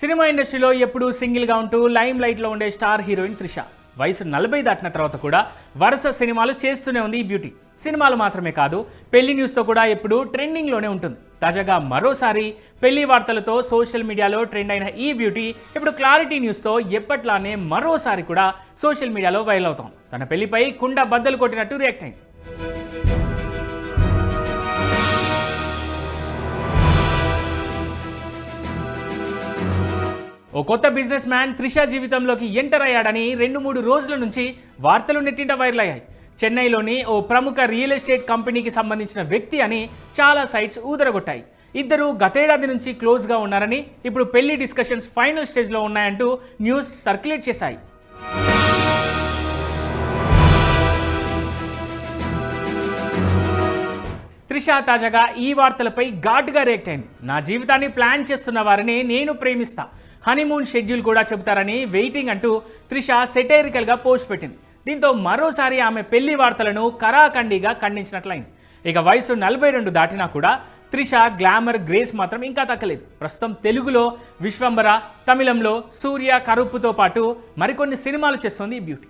Cinema ఇండస్ట్రీలో ఎప్పుడూ సింగిల్గా ఉంటూ లైమ్ లైట్లో ఉండే స్టార్ హీరోయిన్ త్రిష. వయసు నలభై దాటిన తర్వాత కూడా వరుస సినిమాలు చేస్తూనే ఉంది ఈ బ్యూటీ. సినిమాలు మాత్రమే కాదు పెళ్ళి న్యూస్తో కూడా ఎప్పుడూ ట్రెండింగ్లోనే ఉంటుంది. తాజాగా మరోసారి పెళ్ళి వార్తలతో సోషల్ మీడియాలో ట్రెండ్ అయిన ఈ బ్యూటీ ఇప్పుడు క్లారిటీ న్యూస్తో ఎప్పట్లానే మరోసారి కూడా సోషల్ మీడియాలో వైరల్ అవుతాం తన పెళ్ళిపై కుండ బద్దలు కొట్టినట్టు రియాక్ట్ అయింది. ఓ కొత్త బిజినెస్ మ్యాన్ త్రిష జీవితంలోకి ఎంటర్ అయ్యాడని రెండు మూడు రోజుల నుంచి వార్తలు నెట్టింట వైరల్ అయ్యాయి. చెన్నైలోని ఓ ప్రముఖ రియల్ ఎస్టేట్ కంపెనీకి సంబంధించిన వ్యక్తి అని చాలా సైట్స్ ఊదరగొట్టాయి. ఇద్దరు గతేడాది నుంచి క్లోజ్గా ఉన్నారని ఇప్పుడు పెళ్ళి డిస్కషన్స్ ఫైనల్ స్టేజ్లో ఉన్నాయంటూ న్యూస్ సర్క్యులేట్ చేశాయి. త్రిష తాజాగా ఈ వార్తలపై ఘాటుగా రియాక్ట్ అయింది. నా జీవితాన్ని ప్లాన్ చేస్తున్న వారిని నేను ప్రేమిస్తా. హనీమూన్ షెడ్యూల్ కూడా చెబుతారని వెయిటింగ్ అంటూ త్రిష సెటైరికల్గా పోస్ట్ పెట్టింది. దీంతో మరోసారి ఆమె పెళ్ళి వార్తలను కరాఖండిగా ఖండించినట్లయింది. ఇక వయసు నలభై రెండు దాటినా కూడా త్రిష గ్లామర్ గ్రేస్ మాత్రం ఇంకా తగ్గలేదు. ప్రస్తుతం తెలుగులో విశ్వంబర తమిళంలో సూర్య కరుప్పుతో పాటు మరికొన్ని సినిమాలు చేస్తోంది ఈ బ్యూటీ.